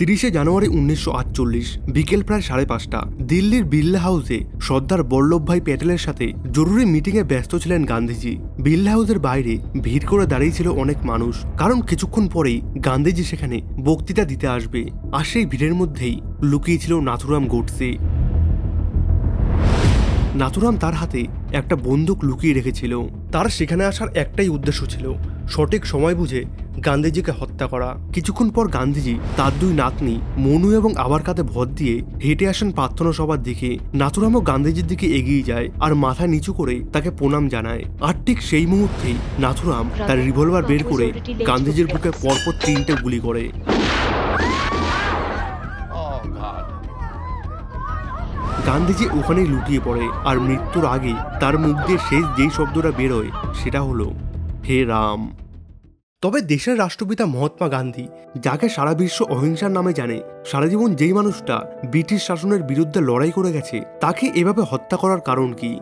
তিরিশে জানুয়ারি উনিশশো আটচল্লিশ, বিকেল প্রায় সাড়ে পাঁচটা, দিল্লির বিল্লা হাউসে সর্দার বল্লভভাই প্যাটেলের সাথে জরুরি মিটিংয়ে ব্যস্ত ছিলেন গান্ধীজি। বিল্লা হাউসের বাইরে ভিড় করে দাঁড়িয়েছিল অনেক মানুষ, কারণ কিছুক্ষণ পরেই গান্ধীজি সেখানে বক্তৃতা দিতে আসবে। আর সেই ভিড়ের মধ্যেই লুকিয়েছিল নাথুরাম গোডসে। নাথুরাম তার হাতে একটা বন্দুক লুকিয়ে রেখেছিল। তার সেখানে আসার একটাই উদ্দেশ্য ছিল সঠিক সময় বুঝে গান্ধীজিকে হত্যা করা। কিছুক্ষণ পর গান্ধীজি তার দুই নাতনি মনু এবং আবার কাতে ভর দিয়ে হেঁটে আসেন প্রার্থনা সবার দিকে। নাথুরামও গান্ধীজির দিকে এগিয়ে যায় আর মাথা নিচু করে তাকে প্রণাম জানায়। আর ঠিক সেই মুহূর্তেই নাথুরাম তার রিভলভার বের করে গান্ধীজির বুকে পরপর তিনটে গুলি করে। গান্ধীজি ওখানেই লুটিয়ে পড়ে আর মৃত্যুর আগে তার মুখ দিয়ে শেষ যেই শব্দটা বেরোয় সেটা হলো, হে রাম। তবে দেশের রাষ্ট্রপিতা মহাত্মা গান্ধী, যাকে সারা বিশ্ব অহিংসার নামে জানে, সারা জীবন যেই মানুষটা ব্রিটিশ শাসনের বিরুদ্ধে লড়াই করে গেছে, তাকে এভাবে হত্যা করার কারণ কি?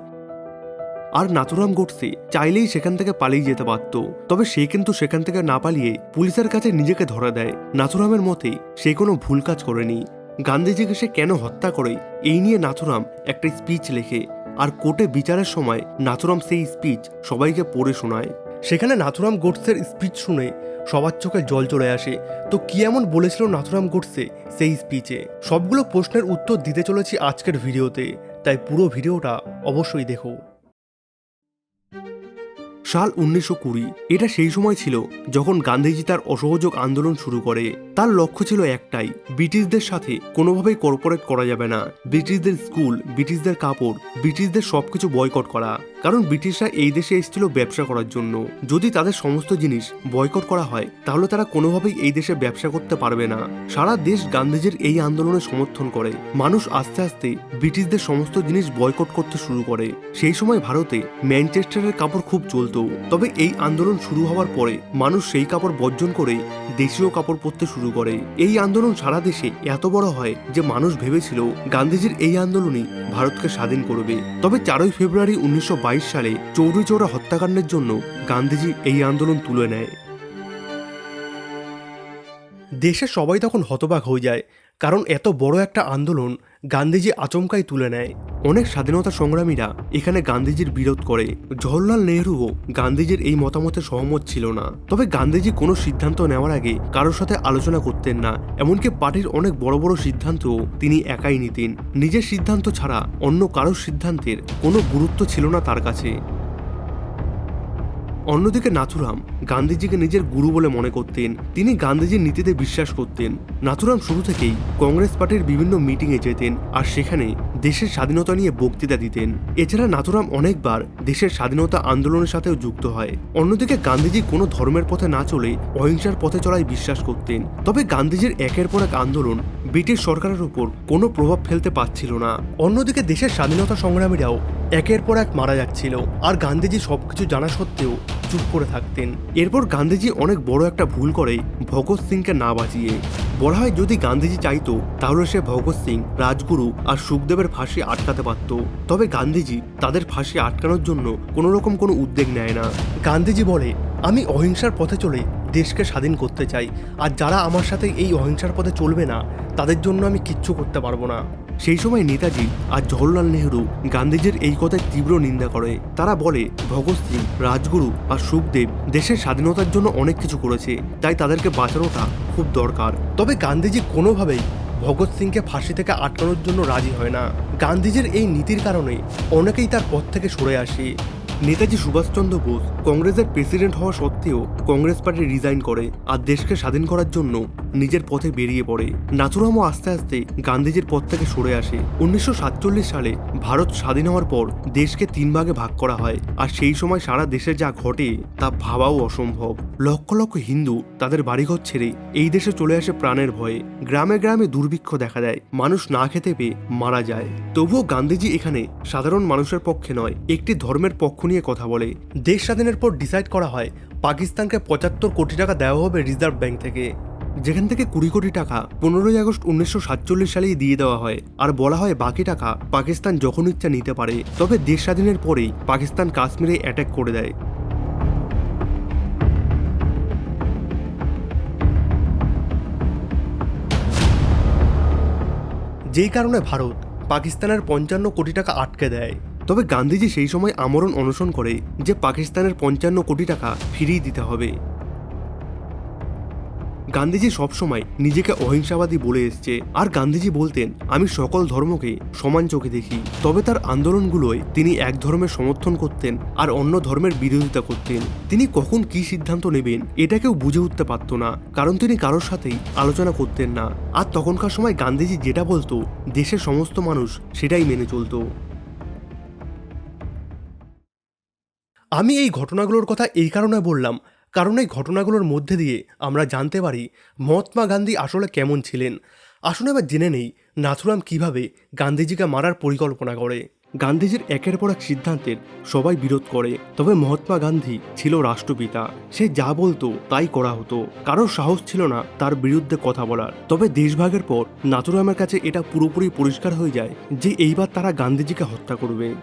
আর নাথুরাম গোডসে চাইলেই সেখান থেকে পালিয়ে যেতে পারত, তবে সে কিন্তু সেখান থেকে না পালিয়ে পুলিশের কাছে নিজেকে ধরে দেয়। নাথুরামের মতে, সে কোনো ভুল কাজ করেনি। গান্ধীজিকে সে কেন হত্যা করে, এই নিয়ে নাথুরাম একটা স্পিচ লেখে। আর কোর্টে বিচারের সময় নাথুরাম সেই স্পিচ সবাইকে পড়ে শোনায়। সেখানে নাথুরাম গোডসের স্পিচ শুনে সবার চোখে জল চলে আসে। তো কি এমন বলেছিল নাথুরাম গোডসে সেই স্পিচে? সবগুলো প্রশ্নের উত্তর দিতে চলেছি আজকের ভিডিওতে, তাই পুরো ভিডিওটা অবশ্যই দেখো। সাল উনিশশো কুড়ি। এটা সেই সময় ছিল যখন গান্ধীজি তার অসহযোগ আন্দোলন শুরু করে। তার লক্ষ্য ছিল একটাই, ব্রিটিশদের সাথে কোনোভাবেই কর্পোরেট করা যাবে না। ব্রিটিশদের স্কুল, ব্রিটিশদের কাপড়, ব্রিটিশদের সবকিছু বয়কট করা। কারণ ব্রিটিশরা এই দেশে এসেছিল ব্যবসা করার জন্য। যদি তাদের সমস্ত জিনিস বয়কট করা হয়, তাহলে তারা কোনোভাবেই এই দেশে ব্যবসা করতে পারবে না। সারা দেশ গান্ধীজির এই আন্দোলনে সমর্থন করে। মানুষ আস্তে আস্তে ব্রিটিশদের সমস্ত জিনিস বয়কট করতে শুরু করে। সেই সময় ভারতে ম্যানচেস্টারের কাপড় খুব চলতো। তবে এই আন্দোলন শুরু হওয়ার পরে মানুষ সেই কাপড় বর্জন করে দেশীয় কাপড় পরতে শুরু করে। এই আন্দোলন সারা দেশে এত বড় হয় যে মানুষ ভেবেছিল গান্ধীজির এই আন্দোলনই ভারতকে স্বাধীন করবে। তবে চারই ফেব্রুয়ারি উনিশশো বাইশ সালে চৌরি চৌরা হত্যাকাণ্ডের জন্য গান্ধীজি এই আন্দোলন তুলে নেয়। দেশের সবাই তখন হতবাক হয়ে যায়, কারণ এত বড় একটা আন্দোলন গান্ধীজি আচমকাই তুলে নেয়। অনেক স্বাধীনতা সংগ্রামীরা এখানে গান্ধীজির বিরোধ করে। জওহরলাল নেহরুও গান্ধীজির এই মতামতে সহমত ছিল না। তবে গান্ধীজি কোনো সিদ্ধান্ত নেওয়ার আগে কারোর সাথে আলোচনা করতেন না, এমনকি পার্টির অনেক বড় বড় সিদ্ধান্তও তিনি একাই নিতেন। নিজের সিদ্ধান্ত ছাড়া অন্য কারোর সিদ্ধান্তের কোনো গুরুত্ব ছিল না তার কাছে। অন্যদিকে নাথুরাম গান্ধীজিকে নিজের গুরু বলে মনে করতেন। তিনি গান্ধীজির নীতিতে বিশ্বাস করতেন। নাথুরাম শুরু থেকেই কংগ্রেস পার্টির বিভিন্ন মিটিংয়ে যেতেন আর সেখানে দেশের স্বাধীনতা নিয়ে বক্তৃতা দিতেন। এছাড়া নাথুরাম অনেকবার দেশের স্বাধীনতা আন্দোলনের সাথেও যুক্ত হয়। অন্যদিকে গান্ধীজি কোনো ধর্মের পথে না চলে অহিংসার পথে চলায় বিশ্বাস করতেন। তবে গান্ধীজির একের পর এক আন্দোলন ব্রিটিশ সরকারের উপর কোনো প্রভাব ফেলতে পারছিল না। অন্যদিকে দেশের স্বাধীনতা সংগ্রামীরাও একের পর এক মারা যাচ্ছিল আর গান্ধীজি সবকিছু জানা সত্ত্বেও চুপ করে থাকতেন। এরপর গান্ধীজি অনেক বড় একটা ভুল করে ভগৎ সিংকে না বাঁচিয়ে। বলা হয় যদি গান্ধীজি চাইতো, তাহলে সে ভগৎ সিং, রাজগুরু আর সুখদেবের ফাঁসি আটকাতে পারত। তবে গান্ধীজি তাদের ফাঁসি আটকানোর জন্য কোনো রকম কোনো উদ্যোগ নেয় না। গান্ধীজি বলে, আমি অহিংসার পথে চলে দেশকে স্বাধীন করতে চাই। আর যারা আমার সাথে এই অহিংসার পথে চলবে না, তাদের জন্য আমি কিচ্ছু করতে পারব না। সেই সময় নেতাজি আর জওহরলাল নেহরু গান্ধীজির এই কথায় তীব্র নিন্দা করে। তারা বলে, ভগৎ সিং, রাজগুরু আর সুখদেব দেশের স্বাধীনতার জন্য অনেক কিছু করেছে, তাই তাদেরকে বাঁচানোটা খুব দরকার। তবে গান্ধীজি কোনোভাবেই ভগৎ সিংকে ফাঁসি থেকে আটকানোর জন্য রাজি হয় না। গান্ধীজির এই নীতির কারণে অনেকেই তার পথ থেকে সরে আসে। নেতাজি সুভাষচন্দ্র বোস কংগ্রেসের প্রেসিডেন্ট হওয়া সত্ত্বেও কংগ্রেস পার্টি রিজাইন করে আর দেশকে স্বাধীন করার জন্য নিজের পথে বেরিয়ে পড়ে। নাথুরামও আস্তে আস্তে গান্ধীজির পথ থেকে সরে আসে। উনিশশো সাতচল্লিশ সালে ভারত স্বাধীন হওয়ার পর দেশকে তিন ভাগে ভাগ করা হয়। আর সেই সময় সারা দেশে যা ঘটে, তা ভাবাও অসম্ভব। লক্ষ লক্ষ হিন্দু তাদের বাড়িঘর ছেড়ে এই দেশে চলে আসে প্রাণের ভয়ে। গ্রামে গ্রামে দুর্ভিক্ষ দেখা দেয়। মানুষ না খেতে পেয়ে মারা যায়। তবুও গান্ধীজি এখানে সাধারণ মানুষের পক্ষে নয়, একটি ধর্মের পক্ষ নিয়ে কথা বলে। দেশ স্বাধীনের পর ডিসাইড করা হয়, পাকিস্তানকে পঁচাত্তর কোটি টাকা দেওয়া হবে রিজার্ভ ব্যাংক থেকে। যেখান থেকে কুড়ি কোটি টাকা পনেরোই আগস্ট উনিশশো সাতচল্লিশ সালেই দিয়ে দেওয়া হয়। আর বলা হয় বাকি টাকা পাকিস্তান যখন ইচ্ছা নিতে পারে, তবে দেশ স্বাধীনের পরেই পাকিস্তান কাশ্মীরে অ্যাটাক করে দেয়। যেই কারণে ভারত পাকিস্তানের পঞ্চান্ন কোটি টাকা আটকে দেয়। তবে গান্ধীজি সেই সময় আমরণ অনশন করে যে পাকিস্তানের পঞ্চান্ন কোটি টাকা ফিরিয়ে দিতে হবে। গান্ধীজি সবসময় নিজেকে অহিংসাবাদী বলে এসছে। আর গান্ধীজি বলতেন, আমি সকল ধর্মকে সমান চোখে দেখি। তবে তার আন্দোলনগুলোয় তিনি এক ধর্মের সমর্থন করতেন আর অন্য ধর্মের বিরোধিতা করতেন। তিনি কখন কি সিদ্ধান্ত নেবেন, এটা কেউ বুঝে উঠতে পারত না। কারণ তিনি কারোর সাথেই আলোচনা করতেন না। আর তখনকার সময় গান্ধীজি যেটা বলতো, দেশের সমস্ত মানুষ সেটাই মেনে চলতো। আমি এই ঘটনাগুলোর কথা এই কারণে বললাম কারণ এই ঘটনাগুলোর মধ্যে দিয়ে আমরা জানতে পারি মহাত্মা গান্ধী আসলে কেমন ছিলেন। আসুন এবার জেনে নেই নাথুরাম কীভাবে গান্ধীজিকে মারার পরিকল্পনা করে। গান্ধীজির একের পর এক সিদ্ধান্তের সবাই বিরোধ করে, তবে মহাত্মা গান্ধী ছিল রাষ্ট্রপিতা। সে যা বলতো তাই করা হতো। কারোর সাহস ছিল না তার বিরুদ্ধে কথা বলার। তবে দেশভাগের পর নাথুরামের কাছে এটা পুরোপুরি পরিষ্কার হয়ে যায় যে এইবার তারা গান্ধীজিকে হত্যা করবে।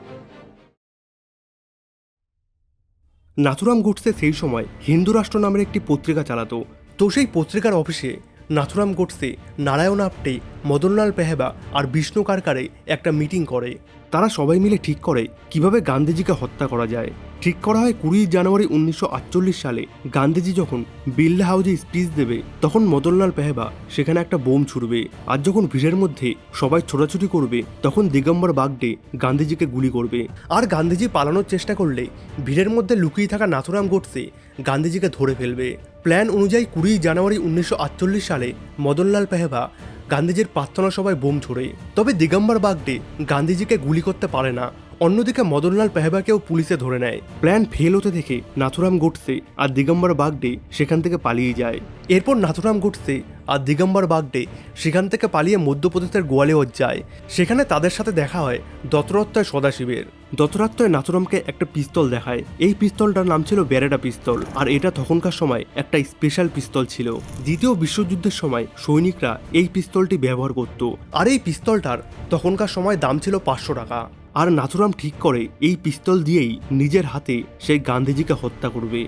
নাথুরাম গোডসে সেই সময় হিন্দু রাষ্ট্র নামের একটি পত্রিকা চালাতো। তো সেই পত্রিকার অফিসে নাথুরাম গোডসে নারায়ণ আপ্টে মদনলাল পেহেবা আর বিষ্ণু কারকারে একটা মিটিং করে। তারা সবাই মিলে ঠিক করে কীভাবে গান্ধীজিকে হত্যা করা যায়। ঠিক করা হয় কুড়ি জানুয়ারি উনিশশো আটচল্লিশ সালে গান্ধীজি যখন বিল্লা হাউজে স্পিচ দেবে, তখন মদনলাল পেহেবা সেখানে একটা বোম ছুড়বে। আর যখন ভিড়ের মধ্যে সবাই ছোটাছুটি করবে, তখন দিগম্বর বাগডে গান্ধীজিকে গুলি করবে। আর গান্ধীজি পালানোর চেষ্টা করলে ভিড়ের মধ্যে লুকিয়ে থাকা নাথুরাম গোডসে গান্ধীজিকে ধরে ফেলবে। প্ল্যান অনুযায়ী কুড়ি জানুয়ারি উনিশশো আটচল্লিশ সালে মদনলাল পেহেবা গান্ধীজির প্রার্থনা সভায় বোম ছোড়ে। তবে দিগম্বর বাগডে গান্ধীজিকে গুলি করতে পারে না। অন্যদিকে মদনলাল পেহবাকেও পুলিশে ধরে নেয়। প্ল্যান ফেল হতে দেখে নাথুরাম গোডসে আর দিগম্বর বাগডে সেখান থেকে পালিয়ে যায়। এরপর নাথুরাম গোডসে আর দিগম্বর বাগডে সেখান থেকে পালিয়ে মধ্যপ্রদেশের গোয়ালিয়র যায়। সেখানে তাদের সাথে দেখা হয় দত্তরত্তয় সদাশিবের। দত্তরাত্তয় নাথুরামকে একটা পিস্তল দেখায়, এই পিস্তলটার নাম ছিল ব্যারেটা পিস্তল। আর এটা তখনকার সময় একটা স্পেশাল পিস্তল ছিল। দ্বিতীয় বিশ্বযুদ্ধের সময় সৈনিকরা এই পিস্তলটি ব্যবহার করত। আর এই পিস্তলটার তখনকার সময় দাম ছিল পাঁচশো টাকা। আর নাথুরাম ঠিক করে এই পিস্তল দিয়েই নিজের হাতে সেই গান্ধীজিকে হত্যা করবে।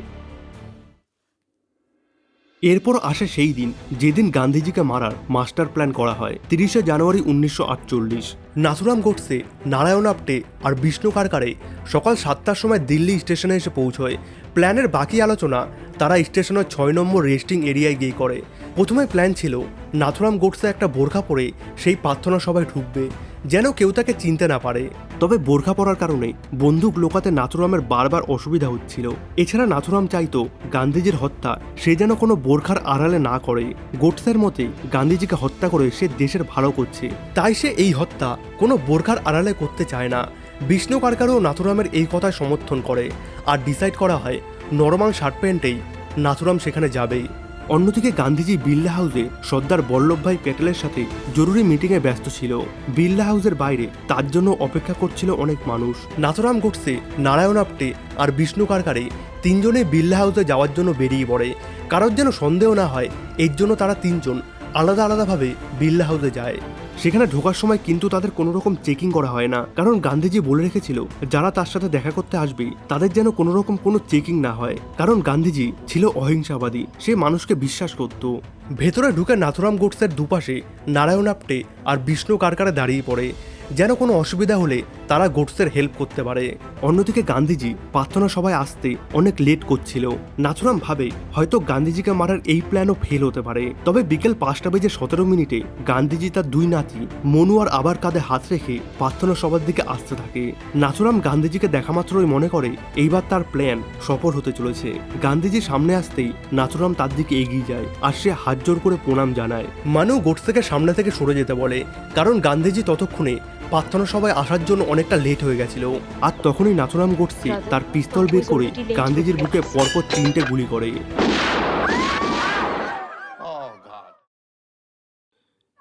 এরপর আসে সেই দিন, যেদিন গান্ধীজিকে মারার মাস্টার প্ল্যান করা হয়, তিরিশে জানুয়ারি উনিশশো আটচল্লিশ। নাথুরাম গোডসে নারায়ণ আপ্টে আর বিষ্ণু কারকারে। সকাল সাতটার সময় দিল্লি স্টেশনে এসে পৌঁছয়। প্ল্যানের বাকি আলোচনা তারা স্টেশনের ছয় নম্বর রেস্টিং এরিয়ায় গিয়ে করে। প্রথমে প্ল্যান ছিল, নাথুরাম গোডসে একটা বোরখা পরে সেই প্রার্থনা সভায় ঢুকবে। যেন কেউ তাকে চিনতে না পারে। তবে বোরখা পরার কারণে বন্দুক লোকাতে নাথুরামের বারবার অসুবিধা হচ্ছিল। এছাড়া নাথুরাম চাইতো গান্ধীজির হত্যা সে যেন কোনো বোরখার আড়ালে না করে। গোটসের মতে গান্ধীজিকে হত্যা করে সে দেশের ভালো করছে। তাই সে এই হত্যা কোনো বোরখার আড়ালে করতে চায় না। বিষ্ণু কারকারও নাথুরামের এই কথায় সমর্থন করে। আর ডিসাইড করা হয়, নরমাল শার্ট প্যান্টেই নাথুরাম সেখানে যাবেই। অন্যদিকে গান্ধীজি বিল্লা হাউসে সর্দার বল্লভভাই প্যাটেলের সাথে জরুরি মিটিংয়ে ব্যস্ত ছিল। বিল্লা হাউসের বাইরে তার জন্য অপেক্ষা করছিল অনেক মানুষ। নাথরাম গোডসে নারায়ণ আপটে আর বিষ্ণু কারকারে। তিনজনে বিল্লা হাউসে যাওয়ার জন্য বেরিয়ে পড়ে। কারোর যেন সন্দেহ না হয়, এর জন্য তারা তিনজন আলাদা আলাদাভাবে বিল্লা হাউসে যায়। সেখানে ঢোকার সময় কিন্তু তাদের কোনো রকম চেকিং করা হয় না। কারণ গান্ধীজি বলে রেখেছিল, যারা তার সাথে দেখা করতে আসবে, তাদের যেন কোনো রকম কোনো চেকিং না হয়। কারণ গান্ধীজি ছিল অহিংসাবাদী, সে মানুষকে বিশ্বাস করত। ভেতরে ঢুকে নাথুরাম গোটসের দুপাশে নারায়ণ আপটে আর বিষ্ণু কারকারে দাঁড়িয়ে পড়ে। যেন কোনো অসুবিধা হলে তারা গোটসের হেল্প করতে পারে। অন্যদিকে গান্ধীজি প্রার্থনা সভায় আসতে অনেক লেট করছিল। নাথুরাম ভাবে হয়তো গান্ধীজিকে মারার এই প্ল্যানও ফেল হতে পারে। তবে বিকেল পাঁচটা বেজে সতেরো মিনিটে গান্ধীজি তার দুই নাতি মনু আর আবার কাঁধে হাত রেখে প্রার্থনা সভার দিকে আসতে থাকে। নাথুরাম গান্ধীজিকে দেখা মাত্রই মনে করে এইবার তার প্ল্যান সফল হতে চলেছে। গান্ধীজি সামনে আসতেই নাথুরাম তার দিকে এগিয়ে যায় আর সে হাত জোর করে প্রণাম জানায়। মানু গোটসেকে সামনে থেকে সরে যেতে বলে, কারণ গান্ধীজি ততক্ষণে প্রার্থনা সভায় আসার জন্য অনেকটা লেট হয়ে গেছিল। আর তখনই নাথুরাম গোটসে তার পিস্তল বের করে গান্ধীজির বুকে পরপর তিনটে গুলি করে।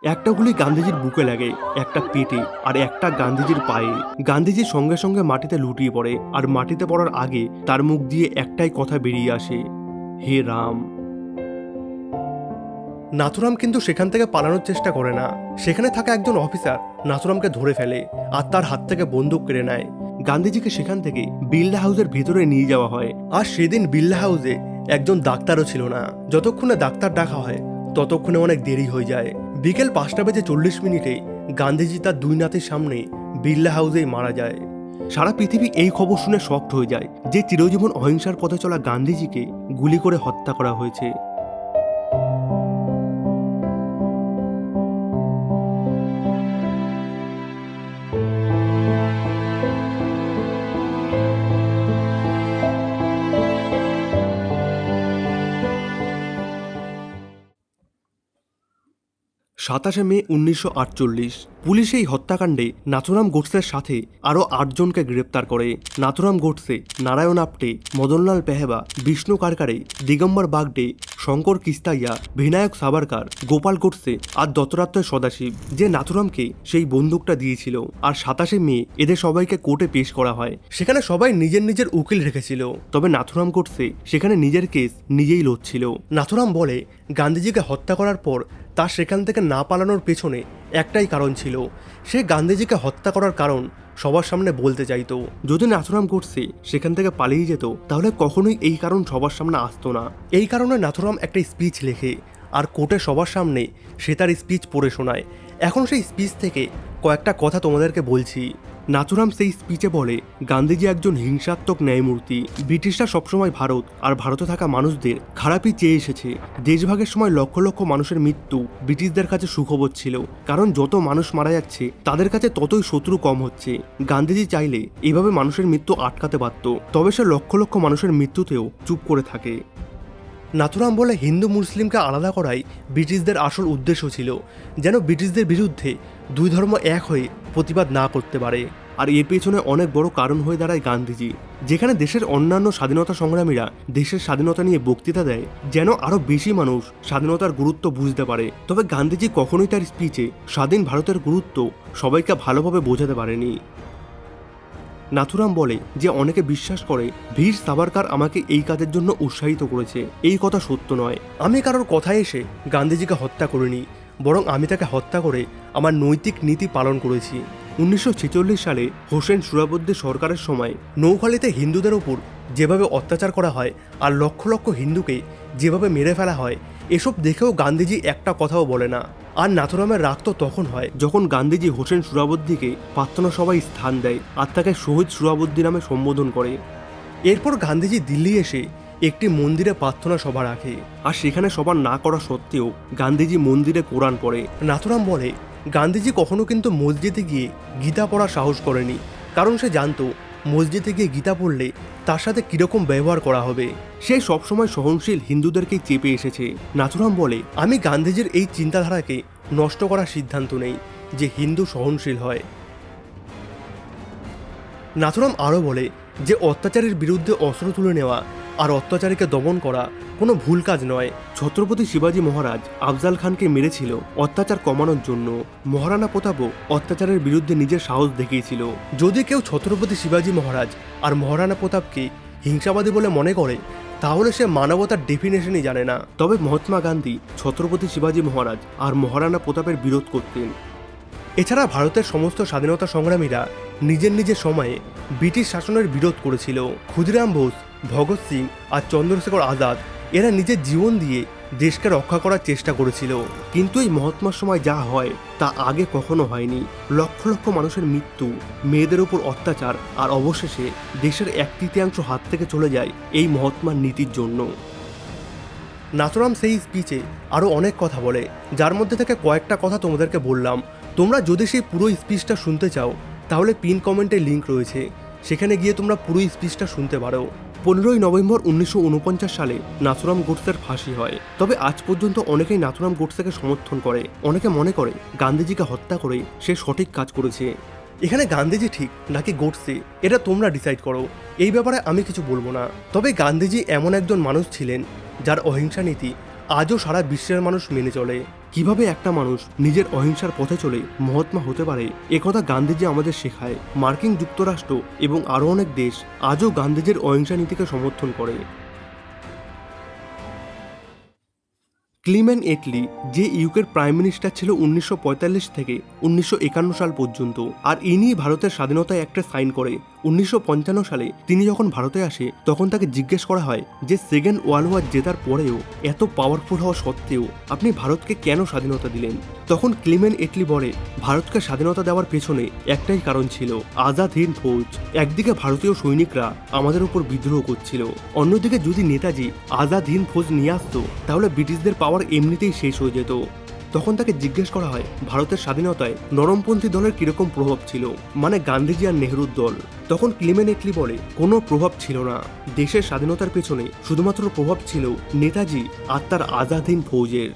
একটা গুলি গান্ধীজির বুকে লাগে একটা পেটে আর একটা গান্ধীজির পায়ে। গান্ধীজি সঙ্গে সঙ্গে মাটিতে লুটিয়ে পড়ে আর মাটিতে পড়ার আগে তার মুখ দিয়ে একটাই কথা বেরিয়ে আসে হে রাম। নাথুরাম কিন্তু সেখান থেকে পালানোর চেষ্টা করে না। সেখানে থাকা একজন অফিসার নাথুরামকে ধরে ফেলে আর তার হাত থেকে বন্দুক কেড়ে নেয়। গান্ধীজিকে সেখান থেকে বিল্লা হাউসের ভেতরে নিয়ে যাওয়া হয়। আর সেদিন বিল্লা হাউসে একজন ডাক্তারও ছিল না। যতক্ষণে ডাক্তার ডাকা হয়, ততক্ষণে অনেক দেরি হয়ে যায়। বিকেল পাঁচটা বেজে চল্লিশ মিনিটে গান্ধীজি তার দুই নাতির সামনে বিড়লা হাউসেই মারা যায়। সারা পৃথিবী এই খবর শুনে শক্ট হয়ে যায় যে চিরজীবন অহিংসার পথে চলা গান্ধীজিকে গুলি করে হত্যা করা হয়েছে। সাতাশে মে উনিশশো আটচল্লিশ পুলিশ এই হত্যাকাণ্ডে নাথুরাম গোডসের সাথে আরও আটজনকে গ্রেপ্তার করে। নাথুরাম গোডসে নারায়ণ আপটে, মদনলাল পেহেবা, বিষ্ণু কারকারে দিগম্বর বাগডে শঙ্কর কিস্তাইয়া, বিনায়ক সাবারকার গোপাল গোডসে আর দত্তরাত্ময় সদাশিব। যে নাথুরামকে সেই বন্দুকটা দিয়েছিল। আর সাতাশে মে এদের সবাইকে কোর্টে পেশ করা হয়। সেখানে সবাই নিজের নিজের উকিল রেখেছিল। তবে নাথুরাম গোডসে সেখানে নিজের কেস নিজেই লড়ছিল। নাথুরাম বলে, গান্ধীজিকে হত্যা করার পর তার সেখান থেকে না পালানোর পেছনে একটাই কারণ ছিল। সে গান্ধীজিকে হত্যা করার কারণ সবার সামনে বলতে চাইতো। যদি নাথুরাম গোডসে সেখান থেকে পালিয়ে যেত, তাহলে কখনোই এই কারণ সবার সামনে আসতো না। এই কারণে নাথুরাম একটা স্পিচ লেখে, আর কোর্টে সবার সামনে সে তার স্পিচ পড়ে শোনায়। এখন সেই স্পিচ থেকে কয়েকটা কথা তোমাদেরকে বলছি। নাথুরাম সেই স্পিচে বলে, গান্ধীজি একজন হিংসাত্মক ন্যায়মূর্তি। ব্রিটিশরা সবসময় ভারত আর ভারতে থাকা মানুষদের খারাপই চেয়ে এসেছে। দেশভাগের সময় লক্ষ লক্ষ মানুষের মৃত্যু ব্রিটিশদের কাছে সুখবর ছিল। কারণ যত মানুষ মারা যাচ্ছে, তাদের কাছে ততই শত্রু কম হচ্ছে। গান্ধীজি চাইলে এভাবে মানুষের মৃত্যু আটকাতে পারত তবে সে লক্ষ লক্ষ মানুষের মৃত্যুতেও চুপ করে থাকে। নাথুরাম বলে হিন্দু মুসলিমকে আলাদা করাই ব্রিটিশদের আসল উদ্দেশ্য ছিল। যেন ব্রিটিশদের বিরুদ্ধে দুই ধর্ম এক হয়ে প্রতিবাদ না করতে পারে। আর এর পেছনে অনেক বড় কারণ হয়ে দাঁড়ায় গান্ধীজি, যেখানে দেশের অন্যান্য স্বাধীনতা সংগ্রামীরা দেশের স্বাধীনতা নিয়ে বক্তৃতা দেয়, যেন আরও বেশি মানুষ স্বাধীনতার গুরুত্ব বুঝতে পারে। তবে গান্ধীজি কখনোই তার স্পিচে স্বাধীন ভারতের গুরুত্ব সবাইকে ভালোভাবে বোঝাতে পারেনি। নাথুরাম বলে যে অনেকে বিশ্বাস করে, ভীর সাভারকার আমাকে এই কাজের জন্য উৎসাহিত করেছে। এই কথা সত্য নয়। আমি কারোর কথায় এসে গান্ধীজিকে হত্যা করিনি। বরং আমি তাকে হত্যা করে আমার নৈতিক নীতি পালন করেছি। উনিশশো ছেচল্লিশ সালে হোসেন সুরাবদ্দি সরকারের সময় নৌখালিতে হিন্দুদের ওপর যেভাবে অত্যাচার করা হয় আর লক্ষ লক্ষ হিন্দুকে যেভাবে মেরে ফেলা হয়, এসব দেখেও গান্ধীজি একটা কথাও বলে না। আর নাথুরামের রাগ তো তখন হয় যখন গান্ধীজি হোসেন সুরাবদ্দিকে প্রার্থনা সভায় স্থান দেয় আর তাকে শহীদ সুরাবদ্দি নামে সম্বোধন করে। এরপর গান্ধীজি দিল্লি এসে একটি মন্দিরে প্রার্থনা সভা রাখে। আর সেখানে সভা না করা সত্ত্বেও গান্ধীজি মন্দিরে কোরআন পড়ে। নাথুরাম বলে, গান্ধীজি কখনো কিন্তু মসজিদে গিয়ে গীতা পড়ার সাহস করেনি। কারণ সে জানতো, মসজিদে গিয়ে গীতা পড়লে তার সাথে কীরকম ব্যবহার করা হবে। সে সবসময় সহনশীল হিন্দুদেরকেই চেপে এসেছে। নাথুরাম বলে, আমি গান্ধীজির এই চিন্তাধারাকে নষ্ট করার সিদ্ধান্ত নেই, যে হিন্দু সহনশীল হয়। নাথুরাম আরও বলে, যে অত্যাচারের বিরুদ্ধে অস্ত্র তুলে নেওয়া আর অত্যাচারীকে দমন করা কোনো ভুল কাজ নয়। ছত্রপতি শিবাজী মহারাজ আফজাল খানকে মেরেছিল অত্যাচার কমানোর জন্য। মহারানা প্রতাপও অত্যাচারের বিরুদ্ধে নিজের সাহস দেখিয়েছিল। যদি কেউ ছত্রপতি শিবাজী মহারাজ আর মহারানা প্রতাপকে হিংসাবাদী বলে মনে করে, তাহলে সে মানবতার ডেফিনেশনই জানে না। তবে মহাত্মা গান্ধী ছত্রপতি শিবাজী মহারাজ আর মহারানা প্রতাপের বিরোধ করতেন। এছাড়া ভারতের সমস্ত স্বাধীনতা সংগ্রামীরা নিজের নিজের সময়ে ব্রিটিশ শাসনের বিরোধ করেছিল। ক্ষুদিরাম বোস ভগৎ সিং আর চন্দ্রশেখর আজাদ এরা নিজের জীবন দিয়ে দেশকে রক্ষা করার চেষ্টা করেছিল। কিন্তু এই মহাত্মার সময় যা হয়, তা আগে কখনো হয়নি। লক্ষ লক্ষ মানুষের মৃত্যু, মেয়েদের উপর অত্যাচার আর অবশেষে দেশের এক তৃতীয়াংশ হাত থেকে চলে যায় এই মহাত্মার নীতির জন্য। নাথুরাম সেই স্পিচে আরও অনেক কথা বলে, যার মধ্যে থেকে কয়েকটা কথা তোমাদেরকে বললাম। তোমরা যদি সেই পুরো স্পিচটা শুনতে চাও, তাহলে পিন কমেন্টে লিংক রয়েছে। সেখানে গিয়ে তোমরা পুরো স্পিচটা শুনতে পারো। পনেরোই নভেম্বর উনিশশো উনপঞ্চাশ সালে নাথুরাম গোডসের ফাঁসি হয়। তবে আজ পর্যন্ত অনেকেই নাথুরাম গোডসেকে সমর্থন করে। অনেকে মনে করে গান্ধীজিকে হত্যা করে সে সঠিক কাজ করেছে। এখানে গান্ধীজি ঠিক নাকি গোডসে এটা তোমরা ডিসাইড করো। এই ব্যাপারে আমি কিছু বলব না। তবে গান্ধীজি এমন একজন মানুষ ছিলেন, যার অহিংসা নীতি আজও সারা বিশ্বের মানুষ মেনে চলে। কীভাবে একটা মানুষ নিজের অহিংসার পথে চলে মহাত্মা হতে পারে একথা গান্ধীজি আমাদের শেখায়। মার্কিন যুক্তরাষ্ট্র এবং আরও অনেক দেশ আজও গান্ধীজির অহিংসা নীতিকে সমর্থন করে। ক্লিমেন এটলি, যে ইউকের প্রাইম মিনিস্টার ছিল উনিশশো পঁয়তাল্লিশ থেকে উনিশশো একান্ন সাল পর্যন্ত, আর ইনি ভারতের স্বাধীনতায় একটা সাইন করে। উনিশশো পঞ্চান্ন সালে তিনি যখন ভারতে আসে, তখন তাকে জিজ্ঞেস করা হয় যে সেকেন্ড ওয়ার্ল্ড ওয়ার জেতার পরেও এত পাওয়ারফুল হওয়া সত্ত্বেও আপনি ভারতকে কেন স্বাধীনতা দিলেন? তখন ক্লিমেন এটলি বলে, ভারতকে স্বাধীনতা দেওয়ার পেছনে একটাই কারণ ছিল আজাদ হিন্দ ফৌজ। একদিকে ভারতীয় সৈনিকরা আমাদের উপর বিদ্রোহ করছিল। অন্যদিকে যদি নেতাজি আজাদ হিন্দ ফৌজ নিয়ে আসতো, তাহলে ব্রিটিশদের পাওয়ার এমনিতেই শেষ হয়ে যেত। তখন তাকে জিজ্ঞেস করা হয়, ভারতের স্বাধীনতায় নরমপন্থী দলের কীরকম প্রভাব ছিল? মানে গান্ধীজি আর নেহরুর দল। তখন ক্লিমেন এটলি বলে, কোনো প্রভাব ছিল না। দেশের স্বাধীনতার পেছনে শুধুমাত্র প্রভাব ছিল নেতাজি আর তার আজাদহীন ফৌজের।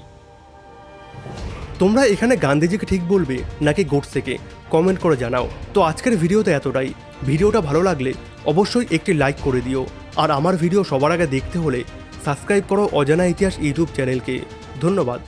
তোমরা এখানে গান্ধীজিকে ঠিক বলবে নাকি গোডসেকে? কমেন্ট করে জানাও। তো আজকের ভিডিওতে এতটাই। ভিডিওটা ভালো লাগলে অবশ্যই একটি লাইক করে দিও। আর আমার ভিডিও সবার আগে দেখতে হলে সাবস্ক্রাইব করো অজানা ইতিহাস ইউটিউব চ্যানেলকে। ধন্যবাদ।